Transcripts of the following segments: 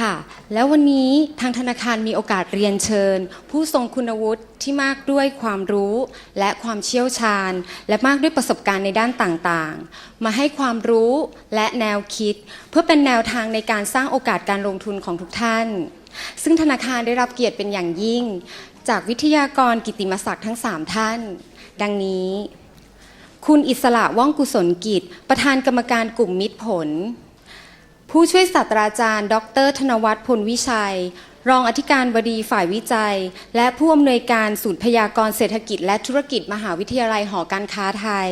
ค่ะ แล้ววันนี้ทางธนาคารมีโอกาสเรียนเชิญ ผู้ทรงคุณวุฒิที่มากด้วยความรู้และความเชี่ยวชาญ และมากด้วยประสบการณ์ในด้านต่างๆ มาให้ความรู้และแนวคิด เพื่อเป็นแนวทางในการสร้างโอกาสการลงทุนของทุกท่าน ซึ่งธนาคารได้รับเกียรติเป็นอย่างยิ่ง จากวิทยากรกิติมศักดิ์ทั้ง 3 ท่าน ดังนี้ คุณอิสระว่องกุศลกิจ ประธานกรรมการกลุ่มมิตรผล ผู้ช่วยศาสตราจารย์ ดร ธนวัฒน์พลวิชัย รองอธิการบดีฝ่ายวิจัย และผู้อำนวยการศูนย์พยากรเศรษฐกิจ และธุรกิจมหาวิทยาลัยหอการค้าไทย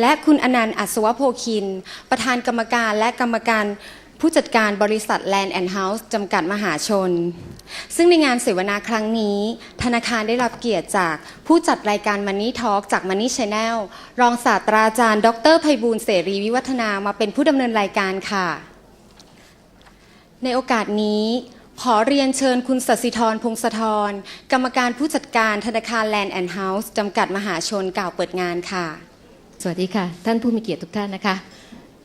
และคุณอนันต์อัศวโพคิน ประธานกรรมการและกรรมการผู้จัดการบริษัท Land and House จำกัดมหาชน ซึ่งในงานเสวนาครั้งนี้ ธนาคารได้รับเกียรติจากผู้จัดรายการ Money Talk จาก Money Channel รองศาสตราจารย์ ดรไพบูลเสรีวิวัฒนามาเป็นผู้ดำเนินรายการค่ะ ในโอกาสนี้ ขอเรียนเชิญคุณสศิธรพงศธร กรรมการผู้จัดการธนาคารแลนด์แอนด์เฮาส์จำกัดมหาชนกล่าวเปิดงานค่ะ สวัสดีค่ะ ท่านผู้มีเกียรติทุกท่านนะคะ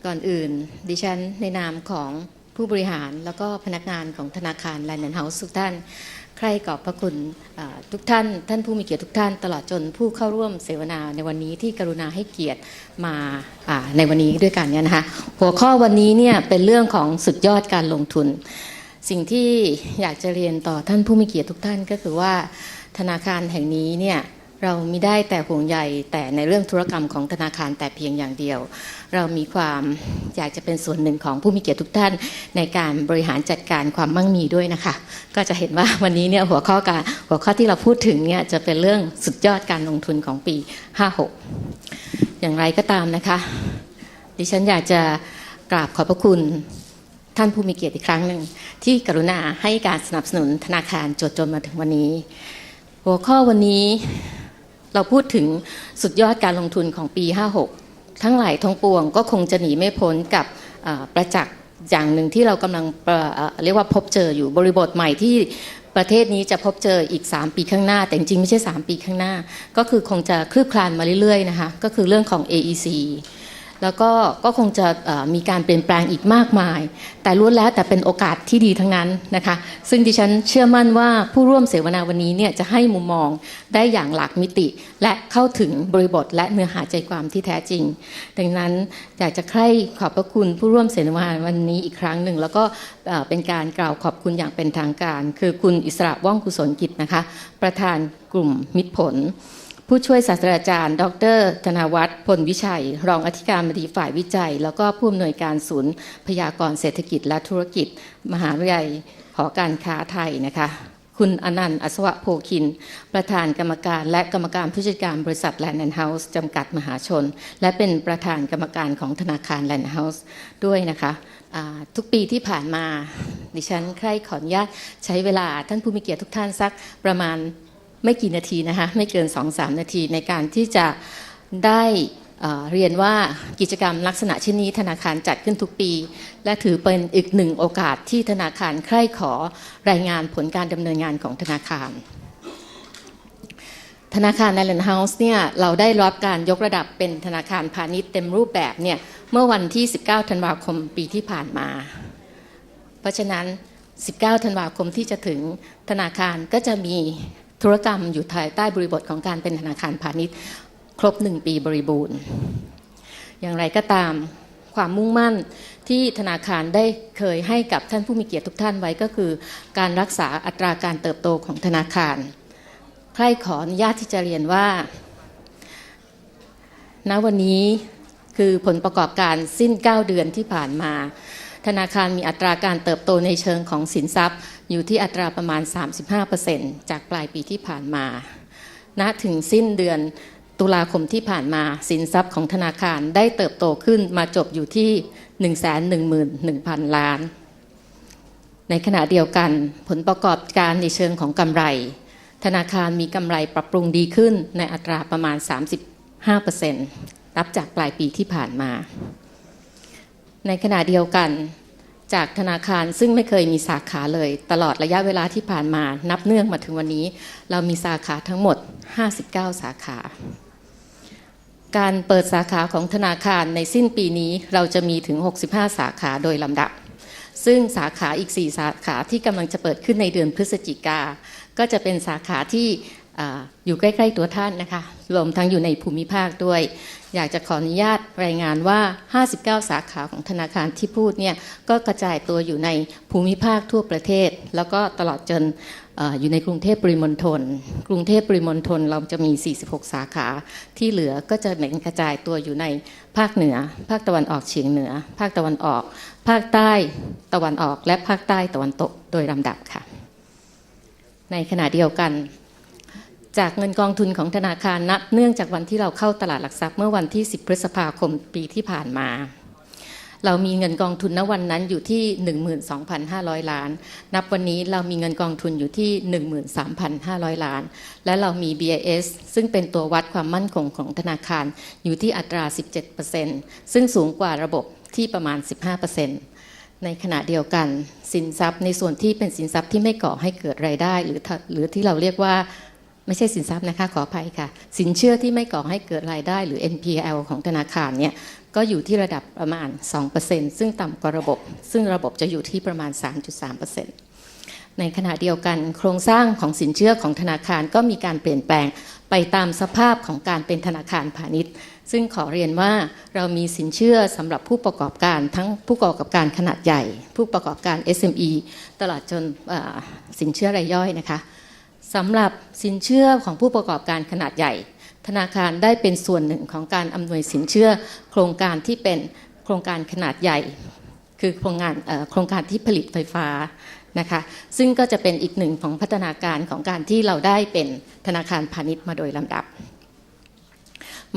ก่อนอื่น ดิฉันในนามของผู้บริหารแล้วก็พนักงานของธนาคารแลนด์แอนด์เฮาส์ทุกท่าน รขอบพระคุณทุกท่าน ท่านผู้มีเกียรติทุกท่าน ตลอดจนผู้เข้าร่วมเสวนาในวันนี้ที่กรุณาให้เกียรติมาในวันนี้ด้วยกันเนี่ยนะคะหัวข้อวันนี้เนี่ยเป็นเรื่องของสุดยอดการลงทุน สิ่งที่อยากจะเรียนต่อท่านผู้มีเกียรติทุกท่านก็คือว่าธนาคารแห่งนี้เนี่ย เรามีได้แต่ห่วงใยแต่ในเรื่องธุรกรรมของธนาคารแต่เพียงอย่างเดียว เรามีความอยากจะเป็นส่วนหนึ่งของผู้มีเกียรติทุกท่าน ในการบริหารจัดการความมั่งมีด้วยนะคะ ก็จะเห็นว่าวันนี้เนี่ยหัวข้อการหัวข้อที่เราพูดถึงเนี่ยจะเป็นเรื่องสุดยอดการลงทุนของปี 56 อย่างไรก็ตามนะคะ ดิฉันอยากจะกราบขอบพระคุณท่านผู้มีเกียรติอีกครั้งหนึ่งที่กรุณาให้การสนับสนุนธนาคารจดจนมาถึงวันนี้ หัวข้อวันนี้ เราพูดถึงสุดยอดการลงทุนของปี 56 ทั้งหลายทั้งปวงก็คงจะหนีไม่พ้นกับประจักษ์อย่างหนึ่งที่เรากำลังเรียกว่าพบเจออยู่บริบทใหม่ที่ประเทศนี้จะพบเจออีก 3 ปีข้างหน้า แต่จริงไม่ใช่ 3 ปีข้างหน้า ก็คือคงจะคลืบคลานมาเรื่อยๆนะคะก็คือเรื่องของ AEC แล้วก็ก็คงจะมีการเปลี่ยนแปลงอีกมากมาย แต่ล้วนแล้วแต่เป็นโอกาสที่ดีทั้งนั้นนะคะซึ่งดิฉันเชื่อมั่นว่าผู้ร่วมเสวนาวันนี้เนี่ยจะให้มุมมองได้อย่างหลากมิติ และเข้าถึงบริบทและเนื้อหาใจความที่แท้จริง ดังนั้นอยากจะใคร่ขอบพระคุณผู้ร่วมเสวนาวันนี้อีกครั้งหนึ่ง แล้วก็เอ่อเป็นการกล่าวขอบคุณอย่างเป็นทางการ คือคุณอิสระว่องกุศลกิจนะคะประธานกลุ่มมิตรผล ผู้ช่วยศาสตราจารย์ ดร ธนวัฒน์พลวิชัย รองอธิการบดีฝ่ายวิจัย แล้วก็ผู้อำนวยการศูนย์พยากรเศรษฐกิจและธุรกิจ มหาวิทยาลัยหอการค้าไทยนะคะคุณอนันต์ อัศวะโพคิน ประธานกรรมการและกรรมการผู้จัดการบริษัท Land and House จำกัดมหาชน และเป็นประธานกรรมการของธนาคาร Land House ด้วยนะคะทุกปีที่ผ่านมา ดิฉันใคร่ขออนุญาตใช้เวลาท่านผู้มีเกียรติทุกท่านสักประมาณ ไม่กี่นาทีนะคะไม่เกิน 2-3 นาทีในการที่จะได้เรียนว่ากิจกรรมลักษณะเช่นนี้ธนาคารจัดขึ้นทุกปี และถือเป็นอีกหนึ่งโอกาสที่ธนาคารใคร่ขอรายงานผลการดำเนินงานของธนาคาร ธนาคาร Island House เนี่ยเราได้รับการยกระดับเป็นธนาคารพาณิชย์เต็มรูปแบบเนี่ยเมื่อวันที่ 19 ธันวาคมปีที่ผ่านมา เพราะฉะนั้น 19 ธันวาคมที่จะถึงธนาคารก็จะมี ธุรกรรมอยู่ภายใต้บริบทของการเป็นธนาคารพาณิชย์ครบ1ปีบริบูรณ์ อย่างไรก็ตามความมุ่งมั่นที่ธนาคารได้เคยให้กับท่านผู้มีเกียรติทุกท่านไว้ก็คือ การรักษาอัตราการเติบโตของธนาคารใครขออนุญาตที่จะเรียนว่า ณวันนี้คือผลประกอบการสิ้น 9 เดือนที่ผ่านมา ธนาคารมีอัตราการเติบโตในเชิงของสินทรัพย์ อยู่ที่อัตราประมาณ 35%จากปลายปีที่ผ่านมา ณ ถึงสิ้นเดือนตุลาคมที่ผ่านมาสินทรัพย์ของธนาคารได้เติบโตขึ้นมาจบอยู่ที่ 111,000 ล้าน ในขณะเดียวกันผลประกอบการในเชิงของกำไร ธนาคารมีกำไรปรับปรุงดีขึ้นในอัตราประมาณ 35%นับจากปลายปีที่ผ่านมา ในขณะเดียวกันจากธนาคารซึ่งไม่เคยมีสาขาเลย ตลอดระยะเวลาที่ผ่านมานับเนื่องมาถึงวันนี้ เรามีสาขาทั้งหมด 59 สาขา การเปิดสาขาของธนาคารในสิ้นปีนี้เราจะมีถึง 65 สาขาโดยลำดับ ซึ่งสาขาอีก 4 สาขาที่กำลังจะเปิดขึ้นในเดือนพฤศจิกา ก็จะเป็นสาขาที่ อยู่ใกล้ๆตัวท่านนะคะรวมทั้งอยู่ในภูมิภาคด้วย อยากจะขออนุญาตรายงานว่า 59 สาขาของธนาคารที่พูดเนี่ยก็กระจายตัวอยู่ในภูมิภาคทั่วประเทศ แล้วก็ตลอดจนออยู่ในกรุงเทพปริมณฑลกรุงเทพปริมณฑลเราจะมี 46 สาขาที่เหลือก็จะแบ่งกระจายตัวอยู่ในภาคเหนือ ภาคตะวันออกเฉียงเหนือ ภาคตะวันออก ภาคใต้ตะวันออกและภาคใต้ตะวันตกโดยลำดับค่ะ ในขณะเดียวกัน จากเงินกองทุนของธนาคารนับเนื่องจากวันที่เราเข้าตลาดหลักทรัพย์เมื่อวันที่ 10 พฤษภาคมปีที่ผ่านมา เรามีเงินกองทุนณวันนั้นอยู่ที่ 12,500 ล้าน นับวันนี้เรามีเงินกองทุนอยู่ที่ 13,500 ล้าน และเรามี BIS ซึ่งเป็นตัววัดความมั่นคงของธนาคารอยู่ที่อัตรา 17%ซึ่งสูงกว่าระบบที่ประมาณ 15%ในขณะเดียวกันสินทรัพย์ในส่วนที่เป็นสินทรัพย์ที่ไม่ก่อให้เกิดรายได้ หรือหรือที่เราเรียกว่า ไม่ใช่สินทรัพย์นะคะขออภัยค่ะ สินเชื่อที่ไม่ก่อให้เกิดรายได้หรือ NPL ของธนาคารเนี่ยก็อยู่ที่ระดับประมาณ 2%ซึ่งต่ำกว่าระบบ ซึ่งระบบจะอยู่ที่ประมาณ 3.3%ในขณะเดียวกัน โครงสร้างของสินเชื่อของธนาคารก็มีการเปลี่ยนแปลงไปตามสภาพของการเป็นธนาคารพาณิชย์ ซึ่งขอเรียนว่าเรามีสินเชื่อสำหรับผู้ประกอบการทั้งผู้ประกอบการขนาดใหญ่ ผู้ประกอบการ SME ตลอดจนสินเชื่อรายย่อยนะคะ สำหรับสินเชื่อของผู้ประกอบการขนาดใหญ่ ธนาคารได้เป็นส่วนหนึ่งของการอำนวยสินเชื่อ โครงการที่เป็นโครงการขนาดใหญ่ คือโครงงานโครงการที่ผลิตไฟฟ้านะคะซึ่งก็จะเป็นอีกหนึ่งของพัฒนาการของการที่เราได้เป็นธนาคารพาณิชย์มาโดยลำดับ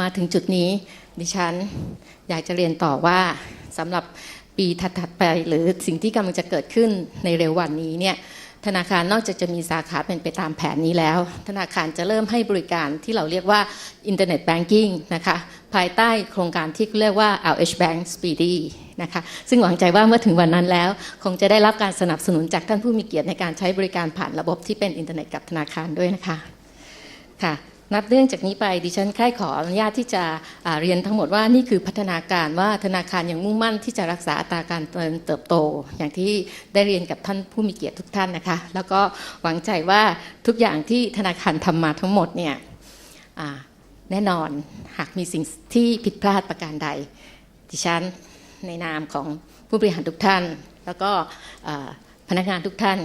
มาถึงจุดนี้ดิฉันอยากจะเรียนต่อว่าสำหรับปีถัดๆไปหรือสิ่งที่กำลังจะเกิดขึ้นในเร็ววันนี้เนี่ย ธนาคารนอกจากจะมีสาขาเป็นไปตามแผนนี้แล้ว ธนาคารจะเริ่มให้บริการที่เราเรียกว่าอินเทอร์เน็ตแบงกิ้งนะคะภายใต้โครงการที่เรียกว่า LH Bank Speedy นะคะซึ่งหวังใจว่าเมื่อถึงวันนั้นแล้ว คงจะได้รับการสนับสนุนจากท่านผู้มีเกียรติในการใช้บริการผ่านระบบที่เป็นอินเทอร์เน็ตกับธนาคารด้วยนะคะค่ะ นับเรื่องจากนี้ไปดิฉันใคร่ขออนุญาตที่จะเรียนทั้งหมดว่านี่คือพัฒนาการว่าธนาคารยังมุ่งมั่นที่จะรักษาอัตราการเติบโต อย่างที่ได้เรียนกับท่านผู้มีเกียรติทุกท่านนะคะ แล้วก็หวังใจว่าทุกอย่างที่ธนาคารทำมาทั้งหมดเนี่ยแน่นอนหากมีสิ่งที่ผิดพลาดประการใด ดิฉันในนามของผู้บริหารทุกท่าน แล้วก็พนักงานทุกท่าน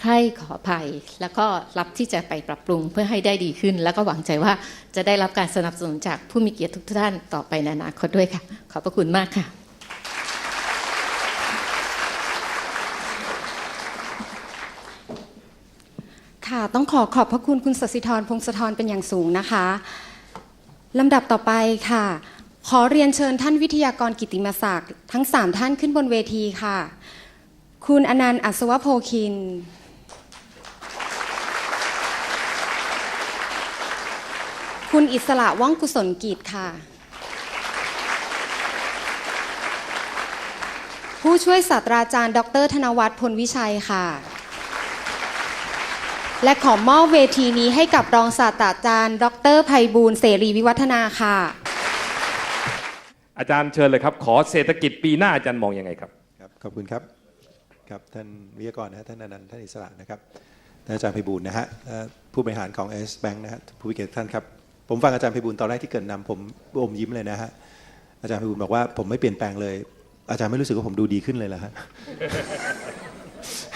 ใครขออภัย แล้วก็รับที่จะไปปรับปรุงเพื่อให้ได้ดีขึ้น แล้วก็หวังใจว่าจะได้รับการสนับสนุนจากผู้มีเกียรติทุกท่านต่อไปในอนาคตด้วยค่ะ ขอบพระคุณมากค่ะ ค่ะต้องขอขอบพระคุณคุณสศิธรพงศธรเป็นอย่างสูงนะคะลำดับต่อไปค่ะ ขอเรียนเชิญท่านวิทยากรกิตติมศักดิ์ทั้ง 3 ท่านขึ้นบนเวทีค่ะ คุณอนันต์อัศวโพคิน คุณอิสระว่องกุศลกิจค่ะ ผู้ช่วยศาสตราจารย์ ดร ธนวัฒน์พลวิชัยค่ะ และขอมอบเวทีนี้ให้กับรองศาสตราจารย์ ดรไพบูลย์เสรีวิวัฒนาค่ะ อาจารย์เชิญเลยครับ ขอเศรษฐกิจปีหน้าอาจารย์มองยังไงครับครับขอบคุณครับครับท่านวิทยากรนะฮะท่านอนันต์ท่านอิสระนะครับท่านอาจารย์ไพบูลย์นะฮะเอ่อผู้บริหารของ S Bank นะฮะผู้มีเกียรติทุกท่านครับ ผมฟังอาจารย์ไพบูลย์ตอนแรกที่เกริดนำผมอมยิ้มเลยนะฮะอาจารย์ไพบูลย์บอกว่าผมไม่เปลี่ยนแปลงเลย อาจารย์ไม่รู้สึกว่าผมดูดีขึ้นเลยเหรอฮะ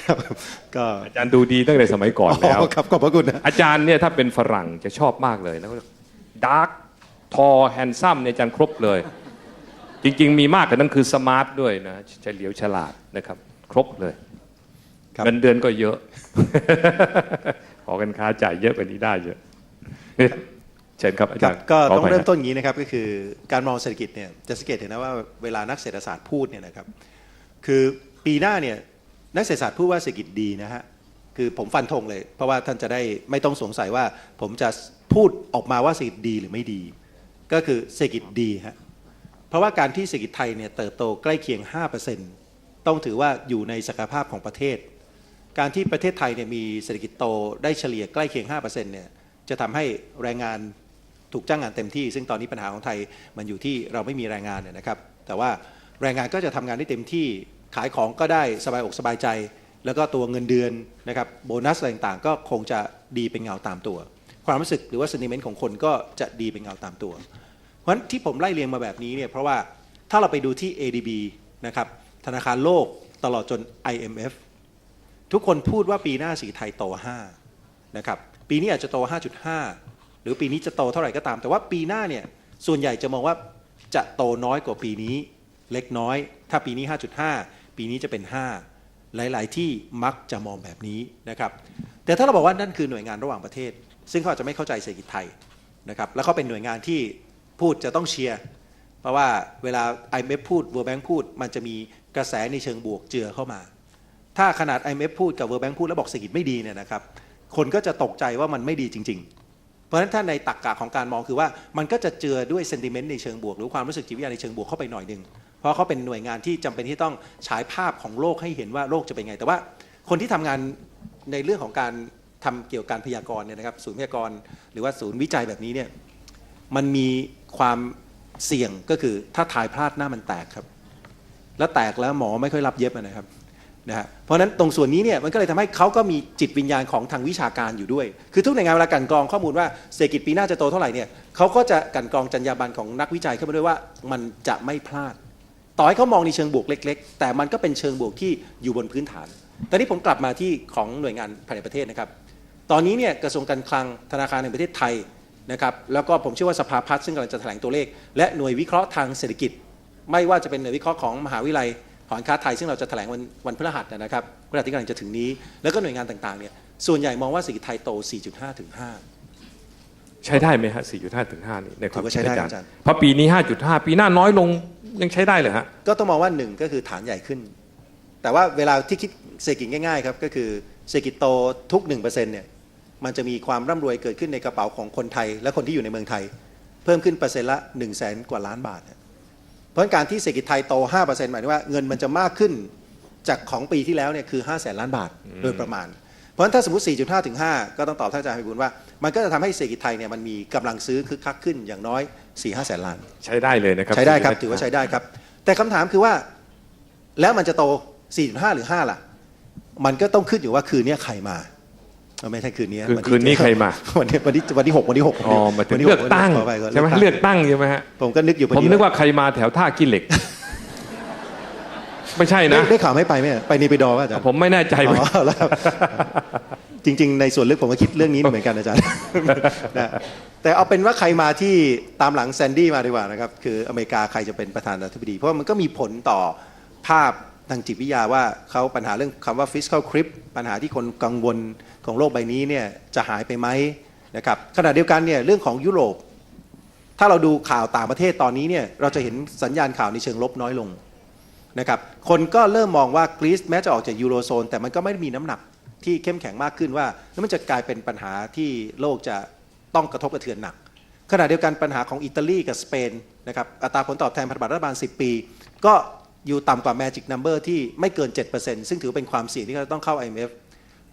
ครับก็อาจารย์ดูดีตั้งแต่สมัยก่อนแล้วอ๋อครับขอบพระคุณนะอาจารย์เนี่ยถ้าเป็นฝรั่งจะชอบมากเลยแล้วก็ดาร์กทอแฮนซัมเนี่ยอาจารย์ครบเลย จริง ๆ มีมากกว่านั้นคือสมาร์ทด้วยนะเฉลียวฉลาดนะครับ ครบเลยครับเงินเดือนก็เยอะ ขอกันค้าจ่ายเยอะกว่านี้ได้เยอะ เชิญครับอาคจารัรบย์ก็ขต้องภัยเริ่มนะต้นอย่างนี้นะครับก็คือการมองเศรษฐกิจเนี่ยจะสังเกตเห็นนะว่าเวลานักเศรษฐศาสตร์พูดเนี่ยนะครับคือปีหน้าเนี่ยนักเศรษฐศาสตร์พูดว่าเศรษฐกิจดีนะฮะคือผมฟันธงเลย เพราะว่าท่านจะได้ไม่ต้องสงสัยว่า ผมจะพูดออกมาว่าเศรษฐกิจดีหรือไม่ดี ก็คือเศรษฐกิจดีฮะเพราะว่าการที่เศรษฐกิจไทยเนี่ยเติบโตใกล้เคียง 5%ต้องถือว่าอยู่ในศักยภาพของประเทศ การที่ประเทศไทยเนี่ยมีเศรษฐกิจโตได้เฉลี่ยใกล้เคียง 5%เนี่ยจะทำให้แรงงาน ถูกจ้างงานเต็มที่ ซึ่งตอนนี้ปัญหาของไทยมันอยู่ที่เราไม่มีแรงงานเนี่ยนะครับ แต่ว่าแรงงานก็จะทำงานได้เต็มที่ขายของก็ได้สบายอกสบายใจ แล้วก็ตัวเงินเดือนนะครับโบนัสอะไรต่างๆ ก็คงจะดีเป็นเงาตามตัว ความรู้สึกหรือว่า sentiment ของคนก็จะดีเป็นเงาตามตัว เพราะฉะนั้นที่ผมไล่เรียงมาแบบนี้เนี่ยเพราะว่าถ้าเราไปดูที่ ADB นะครับธนาคารโลกตลอดจน IMF ทุกคนพูดว่าปีหน้าสีไทยโต5นะครับปีนี้อาจจะโต 5.5 หรือปีนี้จะโตเท่าไหร่ก็ตาม แต่ว่าปีหน้าเนี่ยส่วนใหญ่จะมองว่าจะโตน้อยกว่าปีนี้เล็กน้อย ถ้าปีนี้ 5.5 ปีนี้จะเป็น 5 หลาย ๆ ที่มักจะมองแบบนี้นะครับ แต่ถ้าเราบอกว่านั่นคือหน่วยงานระหว่างประเทศ ซึ่งเขาอาจจะไม่เข้าใจเศรษฐกิจไทยนะครับ แล้วเขาเป็นหน่วยงานที่พูดจะต้องเชียร์เพราะว่าเวลา IMF พูด World Bank พูด มันจะมีกระแสในเชิงบวกเจือเข้ามา ถ้าขนาด IMF พูดกับ World Bank พูดแล้วบอกเศรษฐกิจไม่ดีเนี่ยนะครับ คนก็จะตกใจว่ามันไม่ดีจริง ๆ เพราะฉะนั้นถ้าในตรกกะของการมองคือว่ามันก็จะเจือด้วยเซนติเมนต์ในเชิงบวก หรือความรู้สึกจิตวิทยาในเชิงบวกเข้าไปหน่อยหนึ่งเพราะเขาเป็นหน่วยงานที่จำเป็นที่ต้องฉายภาพของโลกให้เห็นว่าโลกจะเป็นไง แต่ว่าคนที่ทำงานในเรื่องของการทำเกี่ยวกับการพยากรณ์เนี่ยนะครับศูนย์พยากรณ์หรือว่าศูนย์วิจัยแบบนี้เนี่ยมันมีความเสี่ยงก็คือถ้าถ่ายพลาดหน้ามันแตกครับ แล้วแตกแล้วหมอไม่ค่อยรับเย็บนะครับ นะฮะเพราะนั้นตรงส่วนนี้เนี่ยมันก็เลยทำให้เขาก็มีจิตวิญญาณของทางวิชาการอยู่ด้วย คือทุกหน่วยงานเวลากันกรองข้อมูลว่าเศรษฐกิจปีหน้าจะโตเท่าไหร่เนี่ยเขาก็จะกันกรองจรรยาบรรณของนักวิจัยเข้ามาด้วยว่ามันจะไม่พลาด ต่อให้เขามองในเชิงบวกเล็ก ๆ แต่มันก็เป็นเชิงบวกที่อยู่บนพื้นฐาน ตอนนี้ผมกลับมาที่ของหน่วยงานภายในประเทศนะครับ ตอนนี้เนี่ยกระทรวงการคลังธนาคารแห่งประเทศไทยนะครับแล้วก็ผมเชื่อว่าสภาพัฒน์ซึ่งกำลังจะแถลงตัวเลข และหน่วยวิเคราะห์ทางเศรษฐกิจ ไม่ว่าจะเป็นหน่วยวิเคราะห์ของมหาวิทยาลัย หอการค้าไทยซึ่งเราจะแถลงวันวันพฤหัสนะครับพฤหัสที่กำลังจะถึงนี้ แล้วก็หน่วยงานต่างๆเนี่ยส่วนใหญ่มองว่าเศรษฐกิจไทยโต 4.5 ถึง 5ใช้ได้ไหมฮะ 4.5 ถึง 5 นี่ในความถือว่าใช้ได้คิอาจารย์เพราะปีนี้ 5.5 ปีหน้าน้อยลงยังใช้ได้เลยฮะ ก็ต้องมองว่าหนึ่งก็คือฐานใหญ่ขึ้น แต่ว่าเวลาที่คิดเศรษฐกิจง่ายๆครับก็คือเศรษฐกิจโตทุก 1%เนี่ยมันจะมีความร่ำรวยเกิดขึ้นในกระเป๋าของคนไทย และคนที่อยู่ในเมืองไทย เพิ่มขึ้นเปอร์เซ็นต์ละ 1 0 0 0 0แสนกว่าล้านบาท เนี่ยเพราะฉะนั้นการที่เศรษฐกิจไทยโต 5%หมายถึงว่าเงินมันจะมากขึ้นจากของปีที่แล้วเนี่ยคือ 5 0 0แสนล้านบาทโดยประมาณ เพราะฉะนั้นถ้าสมมติ 4.5 ถึง 5 ก็ต้องตอบท่านอาจารย์ไพบูลย์ว่า มันก็จะทำให้เศรษฐกิจไทยเนี่ยมันมีกำลังซื้อคึกคักขึ้นอย่างน้อย 4-5แสนล้าน ใช้ได้เลยนะครับ ใช้ได้ครับ ถือว่าใช้ได้ครับ แต่คำถามคือว่าแล้วมันจะโต 4.5 หรือ 5 ล่ะ มันก็ต้องขึ้นอยู่ว่าคืนนี้ใครมาเออ ไม่ใช่คืนนี้คืนวัที่คืนนี้ใครมาวันนี้วันที่วันที่หกวันที่หกอ๋อมาถึงวันที่เลืหอกตั้งขอปก่อนใช่ไหมเลือกตั้งใช่ไหมฮะผมก็นึกอยู่พอผมดีนึกว่าใครมาแถวท่ากิเหล็ก ไม่ใช่ได้นะได้ข่าวไม่ไปไหมไปนีไปดอว่าอาจารย์ผมไม่แน่ใจอ๋ว่าอแล้วครับจริง ๆ ในส่วนลึกผมก็คิดเรื่องนี้เหมือนกันอาจารย์นะแต่เอาเป็นว่าใครมาที่ตามหลังแซนดี้มาดีกว่านะครับ คืออเมริกาใครจะเป็นประธานาธิบดี เพราะว่ามันก็มีผลต่อภาพ ทางจิตวิทยาว่าเขาปัญหาเรื่องคำว่า fiscal creep ปัญหาที่คนกังวลของโลกใบนี้เนี่ยจะหายไปไหมนะครับขณะเดียวกันเนี่ยเรื่องของยุโรป ถ้าเราดูข่าวต่างประเทศตอนนี้เนี่ยเราจะเห็นสัญญาณข่าวในเชิงลบน้อยลงนะครับคนก็เริ่มมองว่ากรีซแม้จะออกจากยูโรโซนแต่มันก็ไม่ได้มีน้ำหนักที่เข้มแข็งมากขึ้นว่าแล้วมันจะกลายเป็นปัญหาที่โลกจะต้องกระทบกระเทือนหนัก ขณะเดียวกันปัญหาของอิตาลีกับสเปนนะครับอัตราผลตอบแทนพันธบัตรรัฐบาล 10 ปี ก็ อยู่ต่ำกว่า Magic Number ที่ไม่เกิน 7%ซึ่งถือเป็นความเสี่ยงที่เราต้องเข้า IMF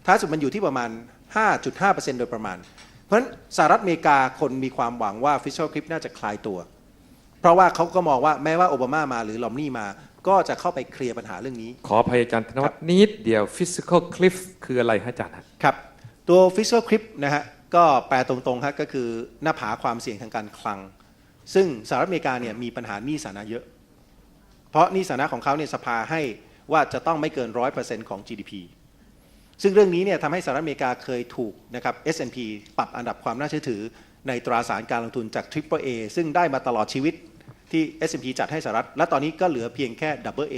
ท้ายสุดมันอยู่ที่ประมาณ 5.5%โดยประมาณ เพราะฉะนั้นสหรัฐอเมริกาคนมีความหวังว่า fiscal cliff น่าจะคลายตัว เพราะว่าเขาก็มองว่าแม้ว่าโอบามามาหรือลอมนี่มา ก็จะเข้าไปเคลียร์ปัญหาเรื่องนี้ ขออภัยอาจารย์ธนวัฒน์นิดเดียว physical cliff คืออะไรฮะอาจารย์ฮะครับ ตัว fiscal cliff นะฮะก็แปลตรงๆฮะก็คือหน้าผาความเสี่ยงทางการคลัง ซึ่งสหรัฐอเมริกาเนี่ยมีปัญหาหนี้สาธารณะเยอะ เพราะหนี้สาธารณะของเขาเนี่ยสภาให้ว่าจะต้องไม่เกิน100%ของ GDP ซึ่งเรื่องนี้เนี่ยทำให้สหรัฐอเมริกาเคยถูกนะครับ S&P ปรับอันดับความน่าเชื่อถือในตราสารการลงทุนจาก Triple A ซึ่งได้มาตลอดชีวิตที่ S&P จัดให้สหรัฐ และตอนนี้ก็เหลือเพียงแค่ Double A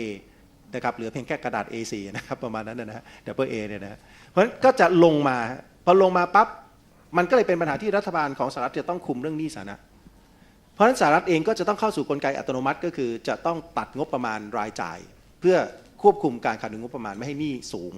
นะครับเหลือเพียงแค่กระดาษ A4 นะครับประมาณนั้นนะฮะ Double A เนี่ยนะฮะเพราะฉะนั้นก็จะลงมาพอลงมาปั๊บมันก็เลยเป็นปัญหาที่รัฐบาลของสหรัฐจะต้องคุมเรื่องหนี้สาธารณะ เพราะฉะนั้นสหรัฐเองก็จะต้องเข้าสู่กลไกอัตโนมัติ ก็คือจะต้องตัดงบประมาณรายจ่าย เพื่อควบคุมการขาดดุลงบประมาณไม่ให้หนี้สูง